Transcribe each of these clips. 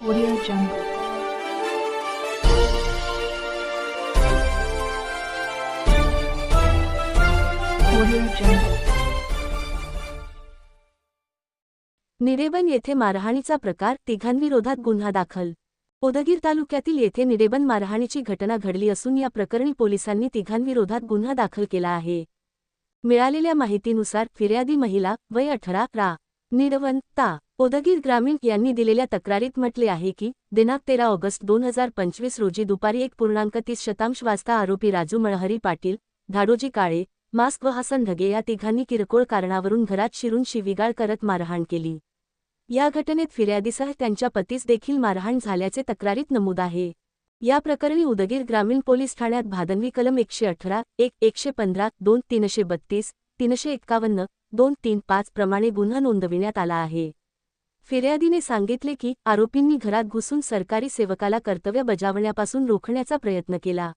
Audio Jungle. Audio निडेबन येथे मारहाणीचा प्रकार तिघांविरोधात गुन्हा दाखल. उदगीर तालुक्यातील येथे निडेबन मारहाणीची घटना घडली असून या प्रकरणी पोलिसांनी तिघांविरोधात गुन्हा दाखल केला आहे. मिळालेल्या माहितीनुसार फिर्यादी महिला वय अठरा रा. निडवन ता. उदगीर ग्रामीण यांनी दिलेल्या तक्रारीत म्हटले आहे की दिनांक तेरा ऑगस्ट दोन हजार पंचवीस रोजी दुपारी एक पूर्णांक तीस शतांश वाजता आरोपी राजू मळहरी पाटील धाडोजी काळे मास्क व हसन ढगे या तिघांनी किरकोळ कारणावरून घरात शिरून शिवीगाळ करत मारहाण केली. या घटनेत फिर्यादीसह त्यांच्या पतीस देखील मारहाण झाल्याचे तक्रारीत नमूद आहे. या प्रकरणी उदगीर ग्रामीण पोलीस ठाण्यात भादनवी कलम एकशे अठरा एक एकशे पंधरा दोन तीनशे बत्तीस तीनशे एक्कावन्न दोन तीन पाच प्रमाणे गुन्हा नोंदविण्यात आला आहे. फिर्यादीने सांगितले की आरोपींनी घरात घुसून सरकारी सेवकाला कर्तव्य बजावण्यापासून रोखण्याचा प्रयत्न केला.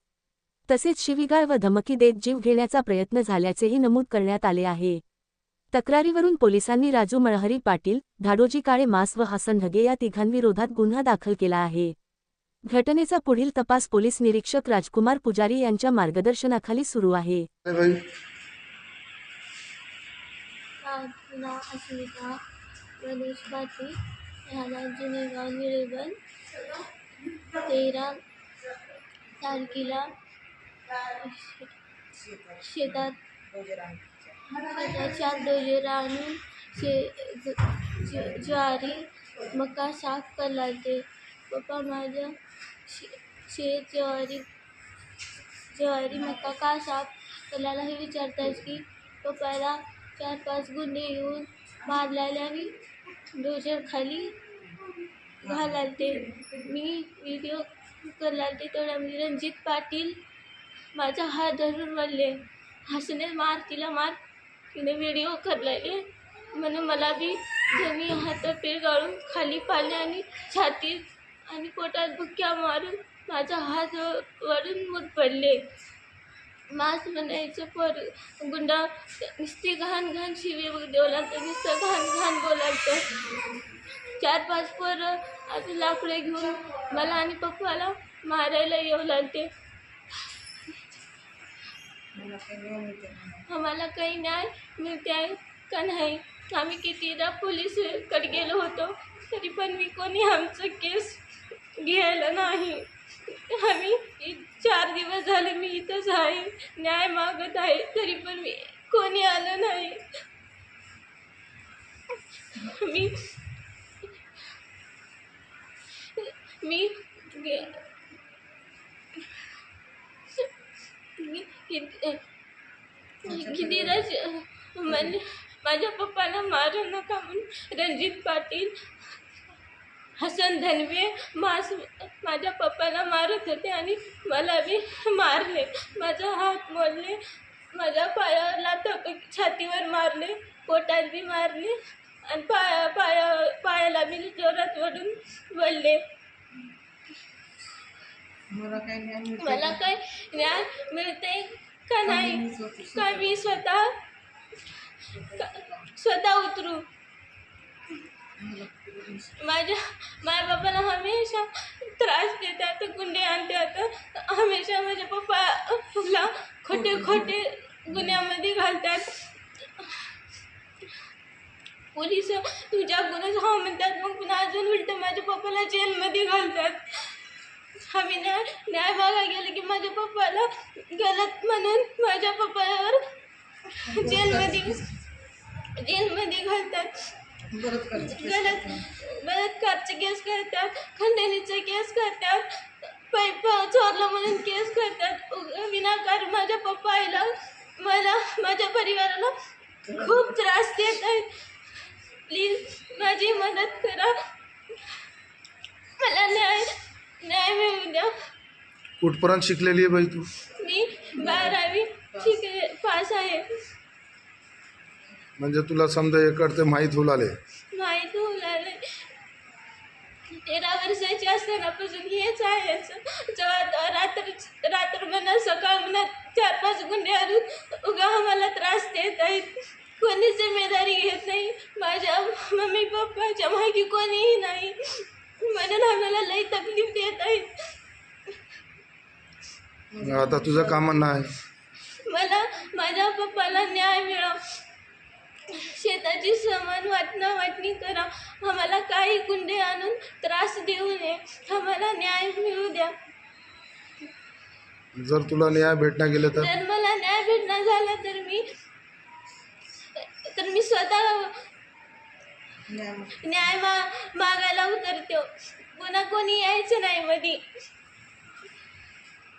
तसेच शिवीगाळ व धमकी देत जीव घेण्याचा प्रयत्न झाल्याचेही नमूद करण्यात आले आहे. तक्रारीवरून पोलिसांनी राजू मळहरी पाटील धाडोजी काळे मास व हसन ढगे या तिघांविरोधात गुन्हा दाखल केला आहे. घटनेचा पुढील तपास पोलीस निरीक्षक राजकुमार पुजारी यांच्या मार्गदर्शनाखाली सुरू आहे. प्रदेश पार्टी राज्य ने गाँव निरेबन तेरह तारकिला, शेतात शेतात चार डोजेर आणून शे ज्वारी, मका साफ़ कर लाते पप्पा माझ्या शेत ज्वारी ज्वारी, मका का साफ़ करायला हे विचारतात की पप्पाला चार पाच गुंडे येऊन मारलेल्या मी डोजरखाली खाली मी व्हिडिओ करलालते तेवढ्या रणजित पाटील माझा हात धरून म्हणले हसणे मार तिला मार. तिने व्हिडिओ करलेले. म्हणून मला बी जमी हात गाळून खाली पाले आणि छातीत आणि पोटात बुक्क्या मारून माझा हात वरून मूत पडले मास म्हणायचं पर गुंडा नुसती घाण घाण शिवी देऊ लागतं नुसतं घाण घाण बोलायचं. चार पाच पोरं आता लाकडे घेऊन मला आणि पप्पाला मारायला येऊ लागते आम्हाला काही न्याय मिळते आहे का नाही? आम्ही कितीदा पोलीसकडे गेलो होतो तरी पण मी कोणी आमचं केस घ्यायला नाही. आम्ही चार दिवस झाले मी इथंच आहे न्याय मागत आहे तरी पण मी कोणी आलं नाही. मी मी गे- मी किती कितीदा श- म्हणजे माझ्या पप्पाला मारू नका म्हणून रणजित पाटील हसन धनवे मास माझ्या पप्पाला मारत होते आणि मला बी मारले. माझा हात मोडले. माझ्या पायाला थप छातीवर मारले. पोटात बी मारले. आणि पाया पाया पायाला बी जोरात ओढून वळले. मला काय न्याय मिळते का? नाही? का मी स्वतः का- स्वतः उतरू माझ्या मायबापाला हमेशा त्रास देतात गुन्हे आणतात हमेशा माझ्या पप्पाला खोटे खोटे गुन्ह्यामध्ये घालतात. पोलीस तुझ्या गुन्हे हा म्हणतात मग पुन्हा अजून उलट माझ्या पप्पाला जेलमध्ये घालतात. आम्ही न्याय न्याय मागायला गेलं की माझ्या पप्पाला गलत म्हणून माझ्या पप्पावर जेलमध्ये जेलमध्ये घालतात. गलत बलात्कारचे केस करतात. खंडणीचे केस करतात. पैप चोरलं म्हणून केस करतात. उग- विनाकारण माझ्या पप्पाला मला माझ्या परिवाराला खूप त्रास देत आहेत. प्लीज माझी मदत करा. मला न्याय न्याय मिळू द्या. कुठपर्यंत शिकलेली आहे बाई तू? मी बारावी शिकले पास आहे. म्हणजे तुला समजा इकडते माहीत होऊ आले माहीत होऊ लागले. तेरा वर्षाची असतानापासून हेच आहे. जेव्हा रात्र रात्र म्हणा सकाळ म्हणा चार पाच गुंडे आणून उगा आम्हाला त्रास देत आहेत. कोणी जिम्मेदारी घेत नाही. माझ्या मम्मी पप्पाच्या मागे कोणीही नाही. म्हणून आम्हाला लई तकलीफ देत आहेत. आता तुझं काम नाही. मला माझ्या पप्पाला न्याय मिळाव. शेताची समान वाटणं वाटणी करा. आम्हाला काही गुंडे आणून त्रास देऊ नये. आम्हाला न्याय मिळू द्या. जर तुला न्याय भेटणार गेले तर? जर मला न्याय भेटणार झाला तर मी तर मी स्वतः न्याय मा मागायला उतरतो. पुन्हा कोणी यायचं नाही मधी.